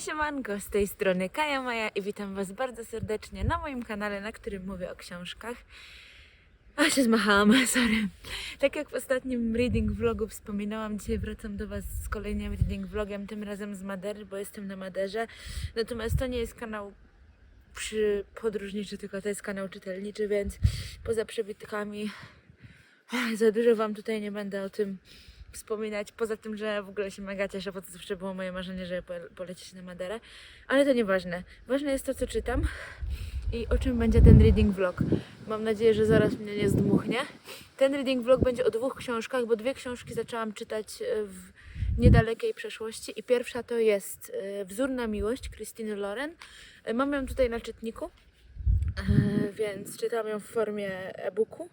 Siemanko, z tej strony Kaja Maja i witam Was bardzo serdecznie na moim kanale, na którym mówię o książkach. A się zmachałam, sorry. Tak jak w ostatnim reading vlogu wspominałam, dzisiaj wracam do Was z kolejnym reading vlogiem, tym razem z Madery, bo jestem na Maderze. Natomiast to nie jest kanał przy podróżniczy, tylko to jest kanał czytelniczy, więc poza przebitkami ach, za dużo Wam tutaj nie będę o tym wspominać. Poza tym, że w ogóle się mega cieszę, bo to zawsze było moje marzenie, żeby po- polecieć na Maderę. Ale to nieważne. Ważne jest to, co czytam i o czym będzie ten reading vlog. Mam nadzieję, że zaraz mnie nie zdmuchnie. Ten reading vlog będzie o dwóch książkach, bo dwie książki zaczęłam czytać e, w niedalekiej przeszłości i pierwsza to jest e, Wzór na miłość Christine Loren. E, Mam ją tutaj na czytniku, więc czytam ją w formie e-booku.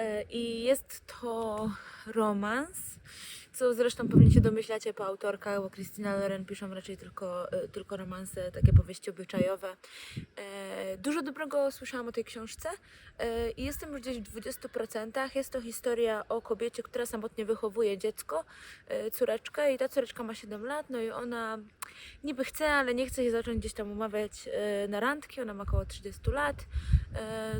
E, I jest to romans, co zresztą pewnie się domyślacie po autorkach, bo Christina Loren piszą raczej tylko, e, tylko romanse, takie powieści obyczajowe. E, Dużo dobrego słyszałam o tej książce e, i jestem już gdzieś w 20%. Jest to historia o kobiecie, która samotnie wychowuje dziecko, córeczkę i ta córeczka ma 7 lat, no i ona niby chce, ale nie chce się zacząć gdzieś tam umawiać na randki, ona ma około 30 lat.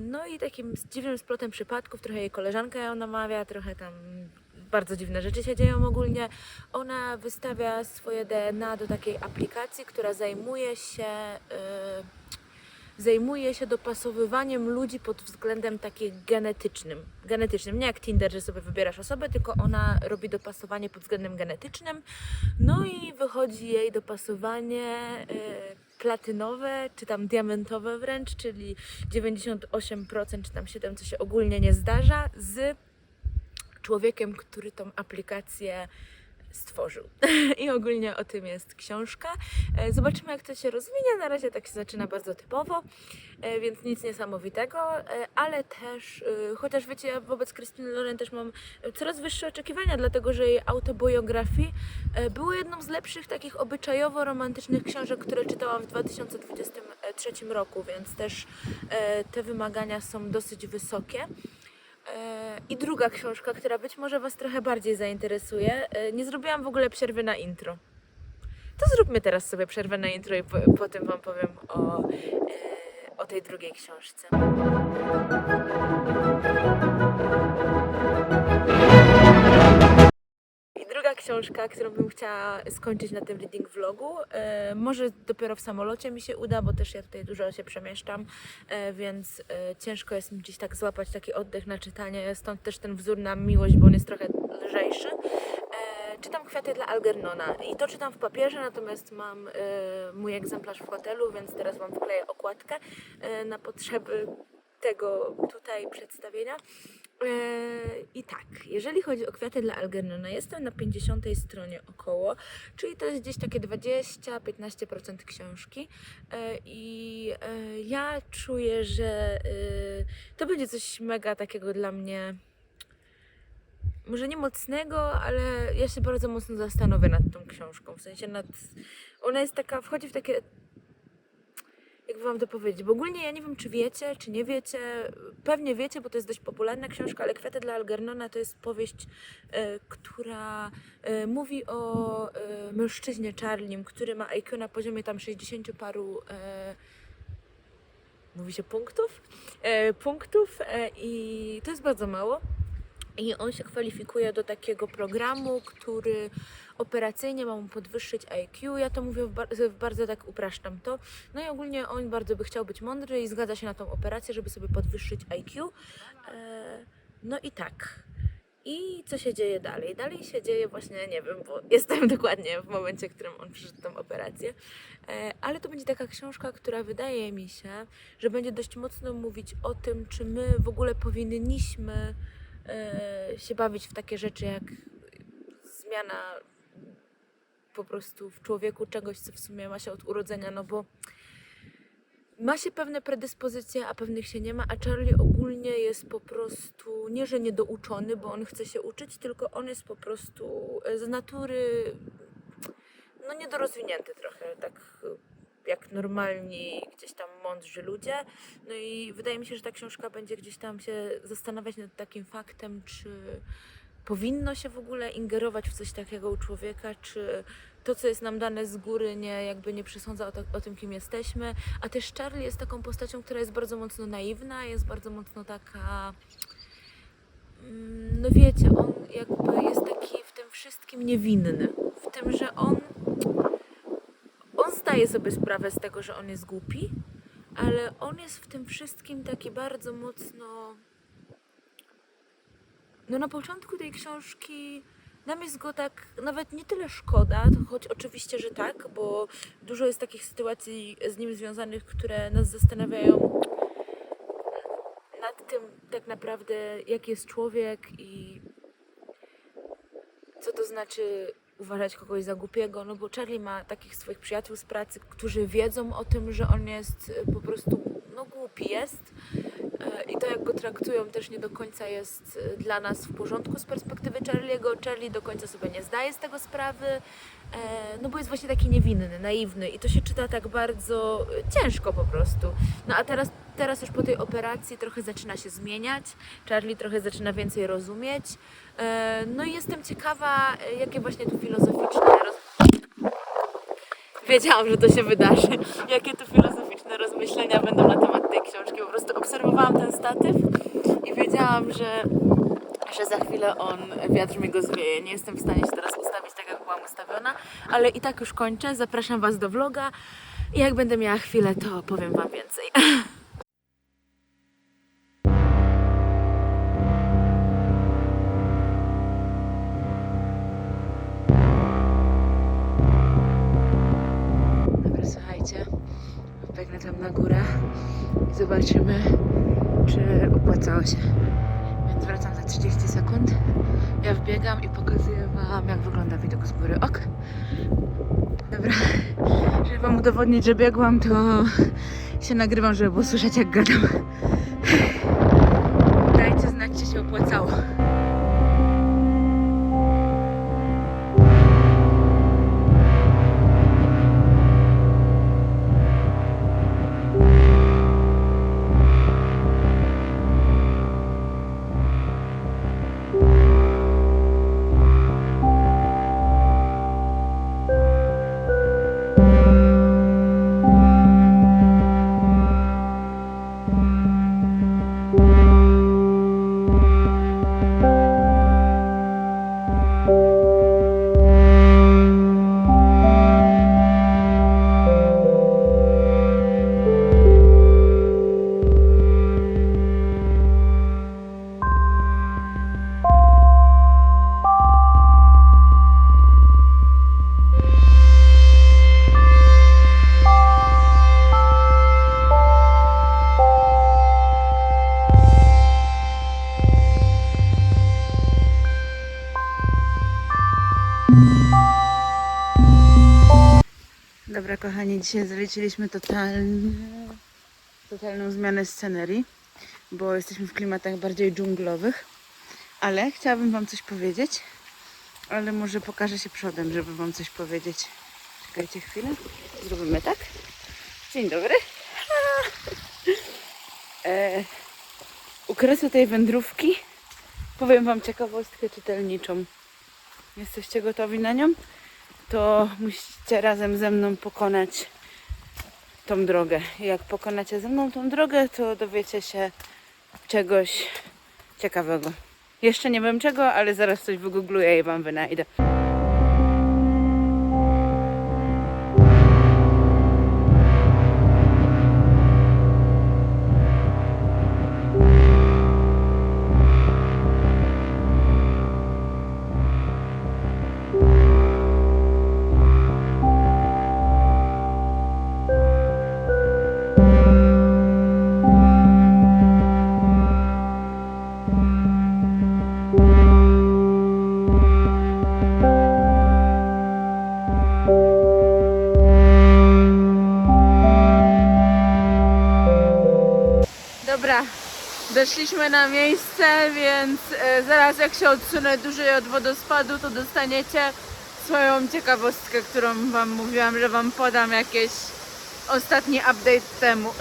No i takim dziwnym splotem przypadków, trochę jej koleżanka ją namawia, trochę tam bardzo dziwne rzeczy się dzieją ogólnie. Ona wystawia swoje DNA do takiej aplikacji, która zajmuje się e, zajmuje się dopasowywaniem ludzi pod względem takim genetycznym. Genetycznym, nie jak Tinder, że sobie wybierasz osobę, tylko ona robi dopasowanie pod względem genetycznym. No i wychodzi jej dopasowanie e, platynowe, czy tam diamentowe wręcz, czyli 98% czy tam 7%, co się ogólnie nie zdarza, z człowiekiem, który tą aplikację stworzył. I ogólnie o tym jest książka. E, Zobaczymy, jak to się rozwinie. Na razie tak się zaczyna bardzo typowo, e, więc nic niesamowitego, e, ale też, chociaż wiecie, ja wobec Krystyny Loren też mam coraz wyższe oczekiwania, dlatego że jej autobiografii były jedną z lepszych takich obyczajowo-romantycznych książek, które czytałam w 2023 roku, więc też te wymagania są dosyć wysokie. E, I druga książka, która być może Was trochę bardziej zainteresuje. E, Nie zrobiłam w ogóle przerwy na intro. To zróbmy teraz sobie przerwę na intro i po, potem Wam powiem o, e, o tej drugiej książce. Książka, którą bym chciała skończyć na tym reading vlogu, e, może dopiero w samolocie mi się uda, bo też ja tutaj dużo się przemieszczam, e, więc e, ciężko jest mi gdzieś tak złapać taki oddech na czytanie, stąd też ten wzór na miłość, bo on jest trochę lżejszy. E, czytam Kwiaty dla Algernona i to czytam w papierze, natomiast mam e, mój egzemplarz w hotelu, więc teraz Wam wkleję okładkę e, na potrzeby tego tutaj przedstawienia. E, I tak, jeżeli chodzi o kwiaty dla Algernona, jestem na 50 stronie około, czyli to jest gdzieś takie 20-15% książki. E, I e, ja czuję, że to będzie coś mega takiego dla mnie. Może nie mocnego, ale ja się bardzo mocno zastanowię nad tą książką. W sensie nad. Ona jest taka, wchodzi w takie jakby wam to powiedzieć, bo ogólnie ja nie wiem, czy wiecie, czy nie wiecie, pewnie wiecie, bo to jest dość popularna książka, ale Kwiaty dla Algernona to jest powieść, e, która e, mówi o e, mężczyźnie Charlim, który ma IQ na poziomie tam 60 paru mówi się punktów, punktów i to jest bardzo mało. I on się kwalifikuje do takiego programu, który operacyjnie ma mu podwyższyć IQ. Ja to mówię w, bar- w bardzo tak upraszczam to. No i ogólnie on bardzo by chciał być mądry i zgadza się na tą operację, żeby sobie podwyższyć IQ. E, no i tak. I co się dzieje dalej? Dalej się dzieje właśnie, nie wiem, bo jestem dokładnie w momencie, w którym on przyszedł tą operację. E, ale to będzie taka książka, która wydaje mi się, że będzie dość mocno mówić o tym, czy my w ogóle powinniśmy się bawić w takie rzeczy jak zmiana po prostu w człowieku czegoś, co w sumie ma się od urodzenia, no bo ma się pewne predyspozycje, a pewnych się nie ma, a Charlie ogólnie jest po prostu nie, że niedouczony, bo on chce się uczyć, tylko on jest po prostu e, z natury no niedorozwinięty trochę, tak e, jak normalni gdzieś tam mądrzy ludzie. No i wydaje mi się, że ta książka będzie gdzieś tam się zastanawiać nad takim faktem, czy powinno się w ogóle ingerować w coś takiego u człowieka, czy to, co jest nam dane z góry, nie, jakby nie przesądza o, to, o tym, kim jesteśmy. A też Charlie jest taką postacią, która jest bardzo mocno naiwna, jest bardzo mocno taka. mm, No wiecie, on jakby jest taki w tym wszystkim niewinny. W tym, że on. On zdaje sobie sprawę z tego, że on jest głupi, ale on jest w tym wszystkim taki bardzo mocno. No na początku tej książki nam jest go tak nawet nie tyle szkoda, choć oczywiście, że tak, bo dużo jest takich sytuacji z nim związanych, które nas zastanawiają nad tym tak naprawdę, jaki jest człowiek i co to znaczy uważać kogoś za głupiego, no bo Charlie ma takich swoich przyjaciół z pracy, którzy wiedzą o tym, że on jest e, po prostu, no głupi jest E, i to jak go traktują też nie do końca jest e, dla nas w porządku z perspektywy Charlie'ego. Charlie do końca sobie nie zdaje z tego sprawy, no bo jest właśnie taki niewinny, naiwny i to się czyta tak bardzo ciężko po prostu. No a teraz, teraz już po tej operacji trochę zaczyna się zmieniać, Charlie trochę zaczyna więcej rozumieć. E, No i jestem ciekawa, jakie właśnie tu filozoficzne. Wiedziałam, że to się wydarzy. Jakie tu filozoficzne rozmyślenia będą na temat tej książki. Po prostu obserwowałam ten statyw i wiedziałam, że, że za chwilę on, wiatr mi go zwieje. Nie jestem w stanie się teraz ustawić tak, jak byłam ustawiona, ale i tak już kończę. Zapraszam Was do vloga i jak będę miała chwilę, to powiem Wam więcej. zobaczymy, czy opłacało się. Więc wracam za 30 sekund. Ja wbiegam i pokazuję Wam, jak wygląda widok z góry. Ok. Dobra, żeby Wam udowodnić, że biegłam, to się nagrywam, żeby było słyszeć, jak gadam. Dajcie znać, czy się opłacało. Kochani, dzisiaj zaliczyliśmy totalny, totalną zmianę scenerii, bo jesteśmy w klimatach bardziej dżunglowych. Ale chciałabym Wam coś powiedzieć, ale może pokażę się przodem, żeby Wam coś powiedzieć. Czekajcie chwilę. Zrobimy tak. Dzień dobry. E, u kresu tej wędrówki powiem Wam ciekawostkę czytelniczą. Jesteście gotowi na nią? To musicie razem ze mną pokonać tą drogę. Jak pokonacie ze mną tą drogę, to dowiecie się czegoś ciekawego. Jeszcze nie wiem czego, ale zaraz coś wygoogluję i wam wynajdę. Doszliśmy na miejsce, więc e, zaraz jak się odsunę dłużej od wodospadu, to dostaniecie swoją ciekawostkę, którą wam mówiłam, że wam podam jakieś ostatni update temu.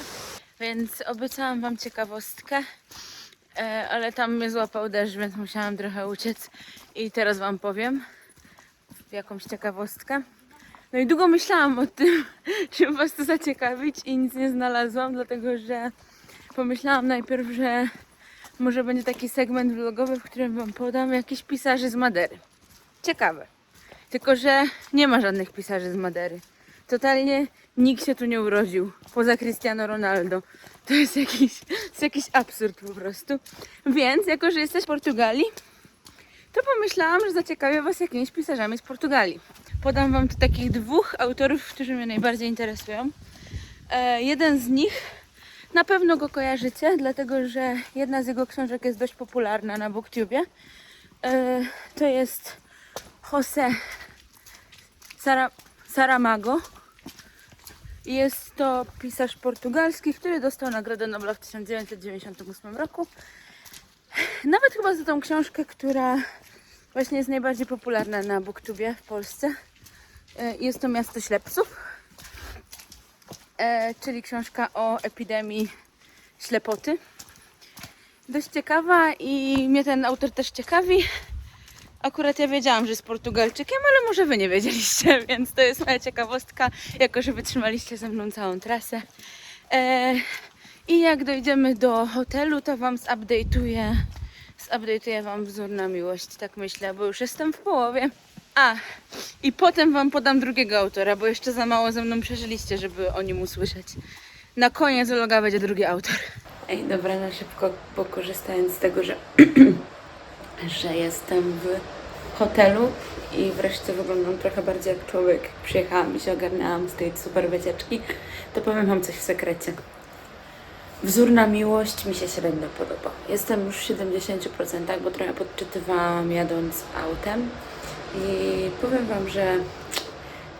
więc obiecałam wam ciekawostkę, e, ale tam mnie złapał deszcz, więc musiałam trochę uciec i teraz wam powiem. jakąś ciekawostkę. No i długo myślałam o tym, żeby was to zaciekawić i nic nie znalazłam, dlatego że pomyślałam najpierw, że może będzie taki segment vlogowy, w którym wam podam jakichś pisarzy z Madery. Ciekawe. Tylko, że nie ma żadnych pisarzy z Madery. Totalnie nikt się tu nie urodził, poza Cristiano Ronaldo. To jest jakiś, to jest jakiś absurd po prostu. Więc, jako że jesteś z Portugalii, to pomyślałam, że zaciekawię Was jakimiś pisarzami z Portugalii. Podam Wam tu takich dwóch autorów, którzy mnie najbardziej interesują. E, jeden z nich, na pewno go kojarzycie, dlatego że jedna z jego książek jest dość popularna na BookTubie. E, to jest José Sara, Saramago. Jest to pisarz portugalski, który dostał Nagrodę Nobla w 1998 roku. Nawet chyba za tą książkę, która właśnie jest najbardziej popularna na Booktubie w Polsce. E, Jest to Miasto Ślepców, e, czyli książka o epidemii ślepoty. Dość ciekawa i mnie ten autor też ciekawi. Akurat ja wiedziałam, że jest Portugalczykiem, ale może wy nie wiedzieliście, więc to jest moja ciekawostka, jako że wytrzymaliście ze mną całą trasę. E, I jak dojdziemy do hotelu, to wam zupdate'uję, zupdate'uję wam wzór na miłość, tak myślę, bo już jestem w połowie. A, i potem wam podam drugiego autora, bo jeszcze za mało ze mną przeżyliście, żeby o nim usłyszeć. Na koniec vloga będzie drugi autor. Ej, dobra, na szybko, bo korzystając z tego, że że jestem w hotelu i wreszcie wyglądam trochę bardziej jak człowiek. Przyjechałam i się ogarnęłam z tej super wycieczki, to powiem Wam coś w sekrecie. Wzór na miłość mi się średnio podoba. Jestem już w 70%, bo trochę podczytywałam jadąc autem i powiem Wam, że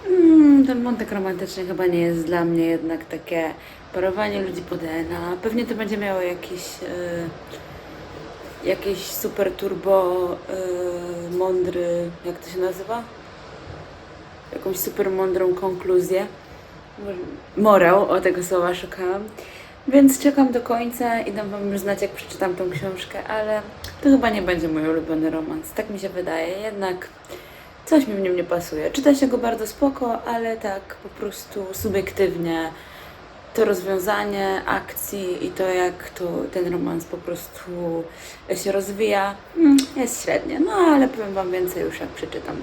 mm, ten wątek romantyczny chyba nie jest dla mnie jednak takie parowanie ludzi po DNA. Pewnie to będzie miało jakiś... Yy, jakiś super turbo y, mądry, jak to się nazywa? Jakąś super mądrą konkluzję. Morał, o tego słowa szukałam. Więc czekam do końca i dam Wam już znać, jak przeczytam tą książkę, ale to chyba nie będzie mój ulubiony romans. Tak mi się wydaje, jednak coś mi w nim nie pasuje. Czyta się go bardzo spoko, ale tak po prostu subiektywnie to rozwiązanie akcji i to, jak to ten romans po prostu się rozwija, mm, jest średnie. No ale powiem Wam więcej już jak przeczytam.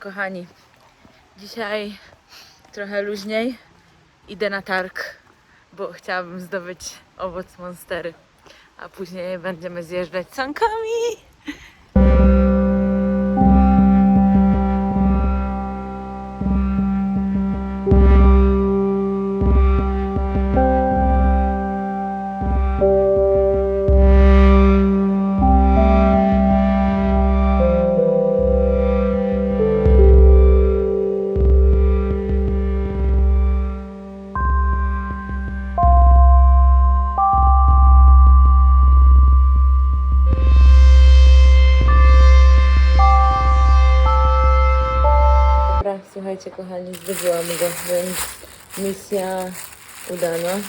Kochani, dzisiaj trochę luźniej idę na targ, bo chciałabym zdobyć owoc monstery a później będziemy zjeżdżać sankami. Więc misja udana.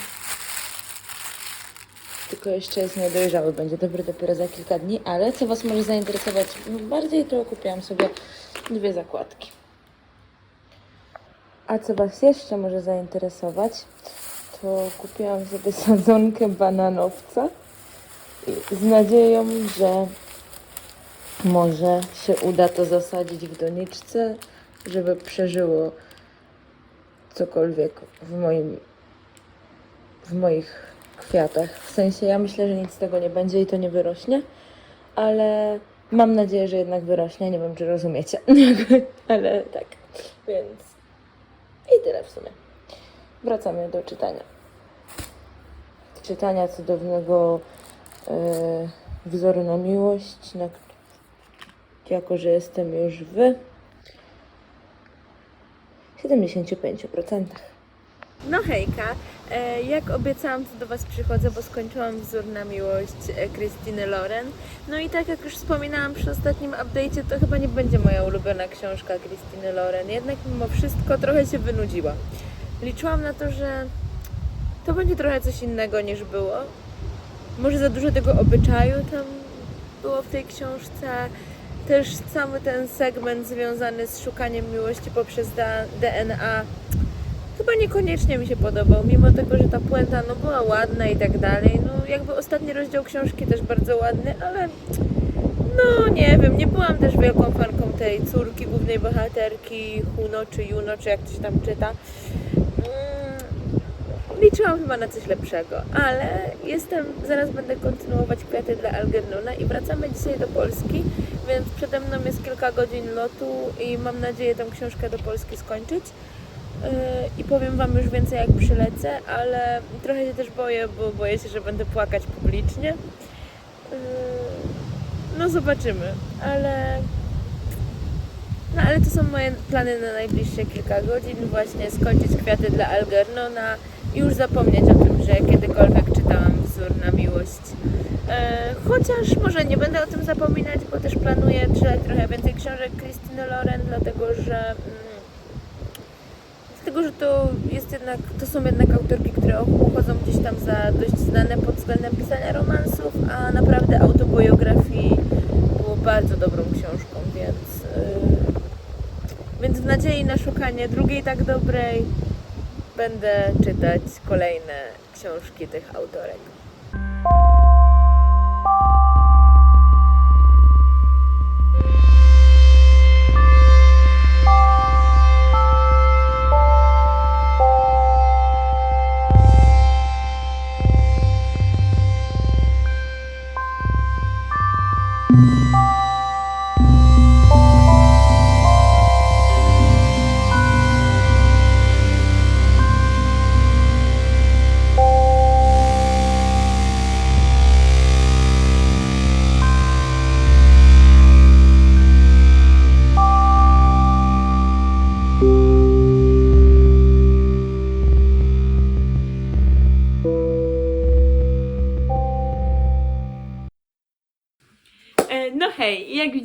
Tylko jeszcze jest niedojrzały, będzie dobry dopiero za kilka dni, ale co Was może zainteresować no, bardziej, to kupiłam sobie dwie zakładki. A co Was jeszcze może zainteresować, to kupiłam sobie sadzonkę bananowca z nadzieją, że może się uda to zasadzić w doniczce, żeby przeżyło cokolwiek w moim w moich kwiatach. W sensie ja myślę, że nic z tego nie będzie i to nie wyrośnie, ale mam nadzieję, że jednak wyrośnie. Nie wiem, czy rozumiecie, ale tak. Więc i tyle w sumie. Wracamy do czytania. Czytania cudownego e, wzoru na miłość, na, jako że jestem już w 75%. No hejka, e, jak obiecałam, to do Was przychodzę, bo skończyłam wzór na miłość e, Krystyny Loren. No i tak jak już wspominałam przy ostatnim update'cie, to chyba nie będzie moja ulubiona książka Krystyny Loren. Jednak mimo wszystko trochę się wynudziła. liczyłam na to, że to będzie trochę coś innego niż było. Może za dużo tego obyczaju tam było w tej książce. Też cały ten segment związany z szukaniem miłości poprzez DNA chyba niekoniecznie mi się podobał, mimo tego, że ta puenta no, była ładna i tak dalej. No jakby ostatni rozdział książki też bardzo ładny, ale no nie wiem, nie byłam też wielką fanką tej córki głównej bohaterki, Huno czy Juno, czy jak to się tam czyta. Liczyłam chyba na coś lepszego, ale jestem, zaraz będę kontynuować kwiaty dla Algernona i wracamy dzisiaj do Polski, więc przede mną jest kilka godzin lotu i mam nadzieję tę książkę do Polski skończyć. Yy, I powiem Wam już więcej jak przylecę, ale trochę się też boję, bo boję się, że będę płakać publicznie. Yy, No zobaczymy, ale no ale to są moje plany na najbliższe kilka godzin, właśnie skończyć kwiaty dla Algernona już zapomnieć o tym, że kiedykolwiek czytałam wzór na miłość. E, chociaż może nie będę o tym zapominać, bo też planuję czytać trochę więcej książek Christine Loren, dlatego że mm, dlatego, że to jest jednak, to są jednak autorki, które uchodzą gdzieś tam za dość znane pod względem pisania romansów, a naprawdę autobiografii było bardzo dobrą książką, więc yy, więc w nadziei na szukanie drugiej tak dobrej będę czytać kolejne książki tych autorek.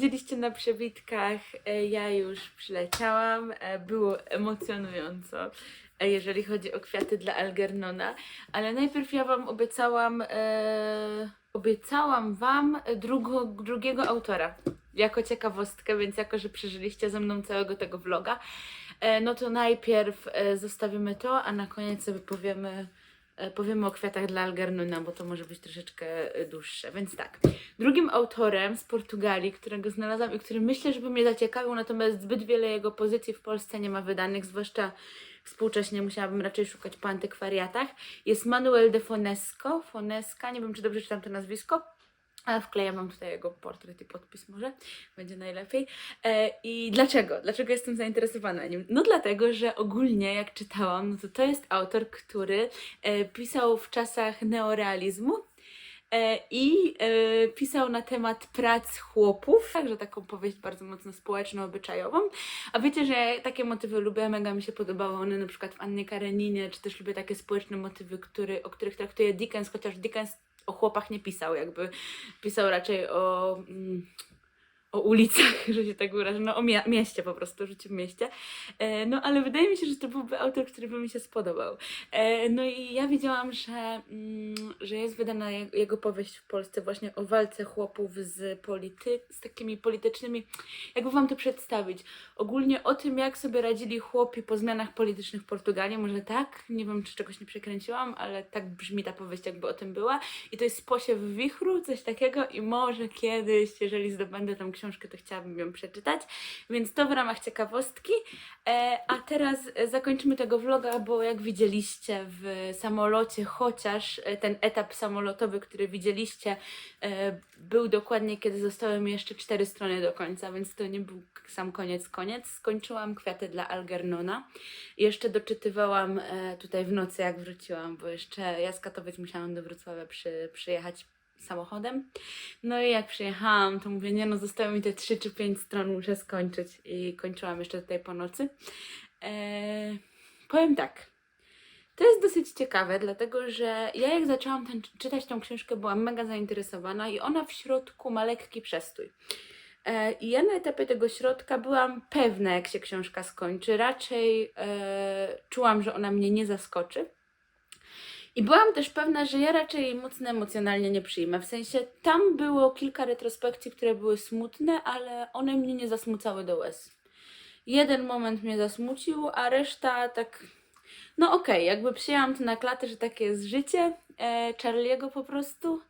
Widzieliście na przebitkach, e, ja już przyleciałam. E, Było emocjonująco, e, jeżeli chodzi o kwiaty dla Algernona, ale najpierw ja Wam obiecałam, e, obiecałam Wam drugo, drugiego autora. Jako ciekawostkę, więc jako, że przeżyliście ze mną całego tego vloga, e, no to najpierw zostawimy to, a na koniec sobie powiemy, powiemy o kwiatach dla Algernona, bo to może być troszeczkę e, dłuższe. Więc tak, Drugim autorem z Portugalii, którego znalazłam i który myślę, że by mnie zaciekawił, natomiast zbyt wiele jego pozycji w Polsce nie ma wydanych, zwłaszcza współcześnie musiałabym raczej szukać po antykwariatach, jest Manuel de Fonesco, Fonesca, nie wiem czy dobrze czytam to nazwisko, a wklejam wam tutaj jego portret i podpis może, będzie najlepiej. E, I dlaczego? Dlaczego jestem zainteresowana nim? No dlatego, że ogólnie jak czytałam, no to to jest autor, który e, pisał w czasach neorealizmu, E, i pisał na temat prac chłopów, także taką powieść bardzo mocno społeczno-obyczajową. A wiecie, że takie motywy lubię, mega mi się podobały one na przykład w Annie Kareninie, czy też lubię takie społeczne motywy, który, o których traktuje Dickens, chociaż Dickens o chłopach nie pisał, jakby pisał raczej o... Mm, o ulicach, że się tak wyrażę, no o mia- mieście po prostu, o życiu w mieście. E, no ale wydaje mi się, że to byłby autor, który by mi się spodobał. E, no i ja widziałam, że, mm, że jest wydana je- jego powieść w Polsce właśnie o walce chłopów z, polity- z takimi politycznymi, jakby wam to przedstawić, ogólnie o tym, jak sobie radzili chłopi po zmianach politycznych w Portugalii, może tak, nie wiem, czy czegoś nie przekręciłam, ale tak brzmi ta powieść, jakby o tym była. I to jest Posiew wichru, coś takiego i może kiedyś, jeżeli zdobędę tą książkę, to chciałabym ją przeczytać. Więc to w ramach ciekawostki. E, a teraz zakończymy tego vloga, bo jak widzieliście w samolocie, chociaż e, ten etap samolotowy, który widzieliście, e, był dokładnie, kiedy zostały mi jeszcze cztery strony do końca, więc to nie był sam koniec, koniec. Skończyłam kwiaty dla Algernona. Jeszcze doczytywałam tutaj w nocy, jak wróciłam, bo jeszcze ja z Katowic musiałam do Wrocławia przy, przyjechać samochodem. No i jak przyjechałam, to mówię, nie no, zostały mi te 3 czy 5 stron, muszę skończyć. I kończyłam jeszcze tutaj po nocy. Eee, powiem tak. To jest dosyć ciekawe, dlatego że ja jak zaczęłam ten, czytać tą książkę, byłam mega zainteresowana i ona w środku ma lekki przestój. E, I ja na etapie tego środka byłam pewna, jak się książka skończy. Raczej e, czułam, że ona mnie nie zaskoczy. I byłam też pewna, że ja raczej mocno emocjonalnie nie przyjmę. W sensie tam było kilka retrospekcji, które były smutne, ale one mnie nie zasmucały do łez. Jeden moment mnie zasmucił, a reszta tak. No okej, jakby przyjęłam to na klatę, że takie jest życie e, Charlie'ego po prostu.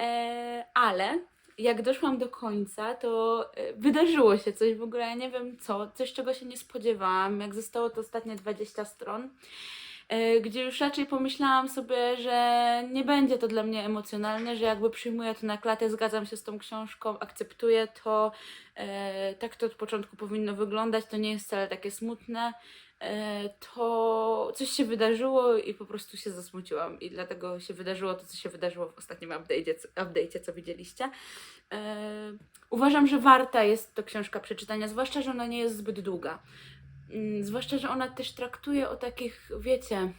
E, ale jak doszłam do końca, to e, wydarzyło się coś w ogóle, ja nie wiem co, coś czego się nie spodziewałam, jak zostało to ostatnie 20 stron, gdzie już raczej pomyślałam sobie, że nie będzie to dla mnie emocjonalne, że jakby przyjmuję to na klatę, zgadzam się z tą książką, akceptuję to, e, tak to od początku powinno wyglądać, to nie jest wcale takie smutne, e, to coś się wydarzyło i po prostu się zasmuciłam i dlatego się wydarzyło to, co się wydarzyło w ostatnim update'cie, update'cie, co widzieliście. E, uważam, że warta jest to książka przeczytania, zwłaszcza, że ona nie jest zbyt długa. Mm, Zwłaszcza, że ona też traktuje o takich, wiecie,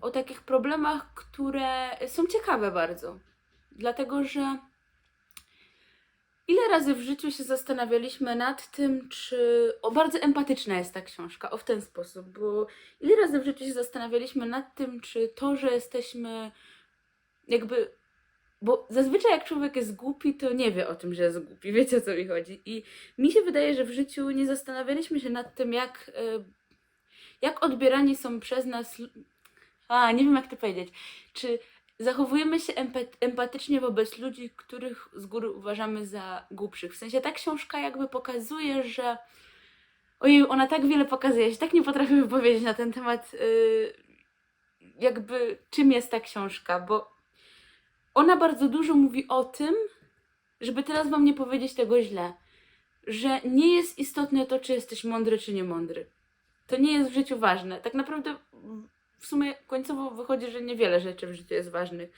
o takich problemach, które są ciekawe bardzo. Dlatego, że ile razy w życiu się zastanawialiśmy nad tym, czy. O, bardzo empatyczna jest ta książka, o w ten sposób, bo ile razy w życiu się zastanawialiśmy nad tym, czy to, że jesteśmy jakby bo zazwyczaj jak człowiek jest głupi, to nie wie o tym, że jest głupi. Wiecie o co mi chodzi. I mi się wydaje, że w życiu nie zastanawialiśmy się nad tym, jak, y, jak odbierani są przez nas. A, nie wiem jak to powiedzieć. Czy zachowujemy się empa- empatycznie wobec ludzi, których z góry uważamy za głupszych? W sensie ta książka jakby pokazuje, że. Ojej, ona tak wiele pokazuje, ja się tak nie potrafię wypowiedzieć na ten temat, y, jakby czym jest ta książka, bo ona bardzo dużo mówi o tym, żeby teraz wam nie powiedzieć tego źle, że nie jest istotne to, czy jesteś mądry, czy nie mądry. To nie jest w życiu ważne. Tak naprawdę w sumie końcowo wychodzi, że niewiele rzeczy w życiu jest ważnych.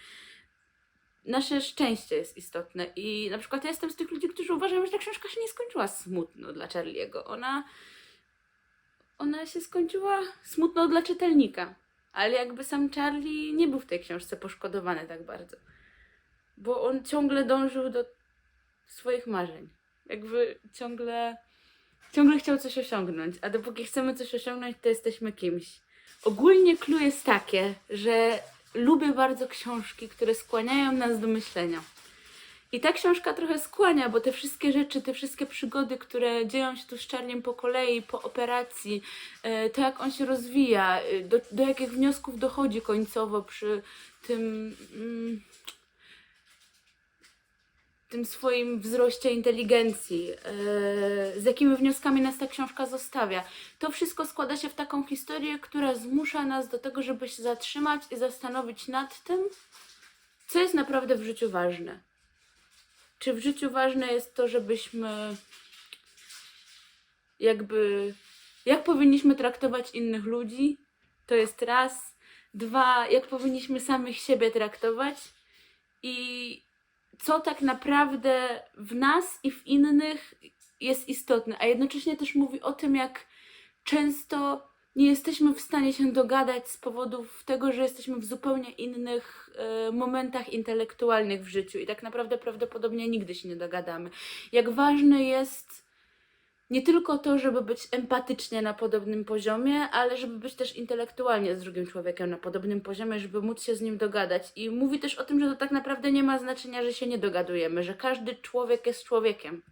Nasze szczęście jest istotne i na przykład ja jestem z tych ludzi, którzy uważają, że ta książka się nie skończyła smutno dla Charliego. Ona, ona się skończyła smutno dla czytelnika. Ale jakby sam Charlie nie był w tej książce poszkodowany tak bardzo bo on ciągle dążył do swoich marzeń. Jakby ciągle, ciągle chciał coś osiągnąć, a dopóki chcemy coś osiągnąć, to jesteśmy kimś. Ogólnie clue jest takie, że lubię bardzo książki, które skłaniają nas do myślenia. I ta książka trochę skłania, bo te wszystkie rzeczy, te wszystkie przygody, które dzieją się tu z Czarniem po kolei, po operacji, e, to jak on się rozwija, e, do, do jakich wniosków dochodzi końcowo przy tym. Mm, tym swoim wzroście inteligencji, e, z jakimi wnioskami nas ta książka zostawia. To wszystko składa się w taką historię, która zmusza nas do tego, żeby się zatrzymać i zastanowić nad tym, co jest naprawdę w życiu ważne. Czy w życiu ważne jest to, żebyśmy jakby jak powinniśmy traktować innych ludzi? To jest raz. Dwa, jak powinniśmy samych siebie traktować? I co tak naprawdę w nas i w innych jest istotne, a jednocześnie też mówi o tym, jak często nie jesteśmy w stanie się dogadać z powodów tego, że jesteśmy w zupełnie innych e, momentach intelektualnych w życiu i tak naprawdę prawdopodobnie nigdy się nie dogadamy. Jak ważne jest nie tylko to, żeby być empatycznie na podobnym poziomie, ale żeby być też intelektualnie z drugim człowiekiem na podobnym poziomie, żeby móc się z nim dogadać. I mówi też o tym, że to tak naprawdę nie ma znaczenia, że się nie dogadujemy, że każdy człowiek jest człowiekiem.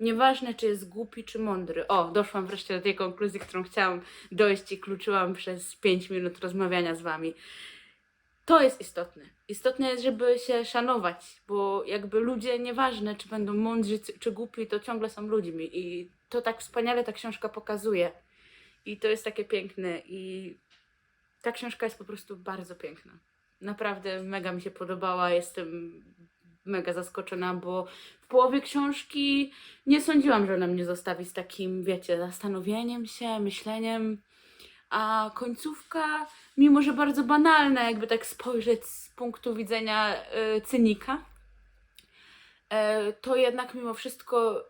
Nieważne, czy jest głupi, czy mądry. O, doszłam wreszcie do tej konkluzji, którą chciałam dojść i kluczyłam przez 5 minut rozmawiania z wami. To jest istotne. Istotne jest, żeby się szanować, bo jakby ludzie, nieważne czy będą mądrzy, czy- głupi, to ciągle są ludźmi i to tak wspaniale ta książka pokazuje. I to jest takie piękne i ta książka jest po prostu bardzo piękna. Naprawdę mega mi się podobała, jestem mega zaskoczona, bo w połowie książki nie sądziłam, że ona mnie zostawi z takim, wiecie, zastanowieniem się, myśleniem. A końcówka, mimo że bardzo banalna, jakby tak spojrzeć z punktu widzenia y, cynika, e, to jednak mimo wszystko,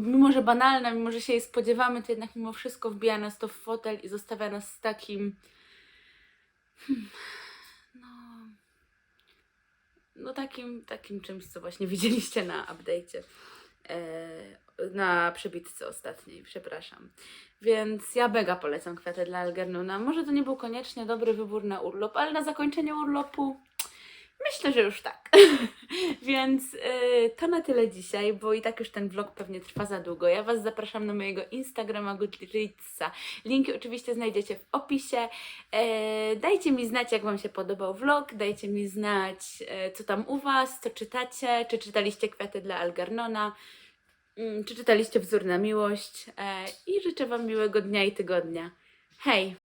mimo że banalna, mimo że się jej spodziewamy, to jednak mimo wszystko wbija nas to w fotel i zostawia nas z takim. Hmm, no. No takim, takim czymś, co właśnie widzieliście na update'cie. e, na przebitce ostatniej, przepraszam. Więc ja mega polecam kwiaty dla Algernuna. Może to nie był koniecznie dobry wybór na urlop, ale na zakończenie urlopu myślę, że już tak. Więc y, to na tyle dzisiaj, bo i tak już ten vlog pewnie trwa za długo. Ja Was zapraszam na mojego Instagrama Goodreadsa. Linki oczywiście znajdziecie w opisie. E, dajcie mi znać, jak Wam się podobał vlog. Dajcie mi znać, e, co tam u Was, co czytacie. Czy czytaliście kwiaty dla Algernona. Mm, Czy czytaliście wzór na miłość? E, I życzę Wam miłego dnia i tygodnia. Hej!